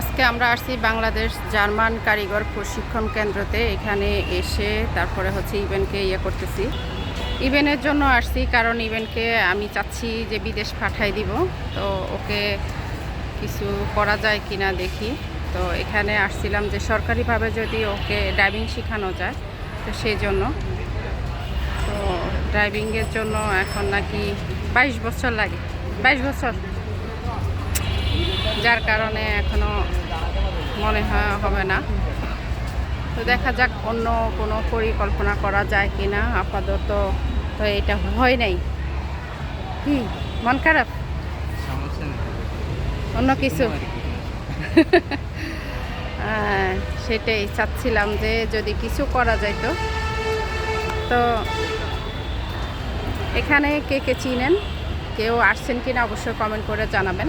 আজকে আমরা আসছি বাংলাদেশ জার্মান কারিগর প্রশিক্ষণ কেন্দ্রতে। এখানে এসে তারপরে হচ্ছে ইভেন্টকে ইয়ে করতেছি। ইভেন্টের জন্য আসছি কারণ ইভেন্টকে আমি চাচ্ছি যে বিদেশ পাঠাই দিব। তো ওকে কিছু করা যায় কিনা দেখি। তো এখানে আসছিলাম যে সরকারিভাবে যদি ওকে ড্রাইভিং শেখানো যায়, তো সেই জন্য তো ড্রাইভিংয়ের জন্য এখন নাকি বাইশ বছর লাগে। বাইশ বছর। যার কারণে এখনও মনে হয় হবে না। তো দেখা যাক অন্য কোনো পরিকল্পনা করা যায় কি না আপাতত তো এটা হয় নাই। কি? মন খারাপ? অন্য কিছু? সেটাই চাচ্ছিলাম যে যদি কিছু করা যাইতো তো। এখানে কে কে চিনেন? কেউ আসছেন কিনা অবশ্যই কমেন্ট করে জানাবেন।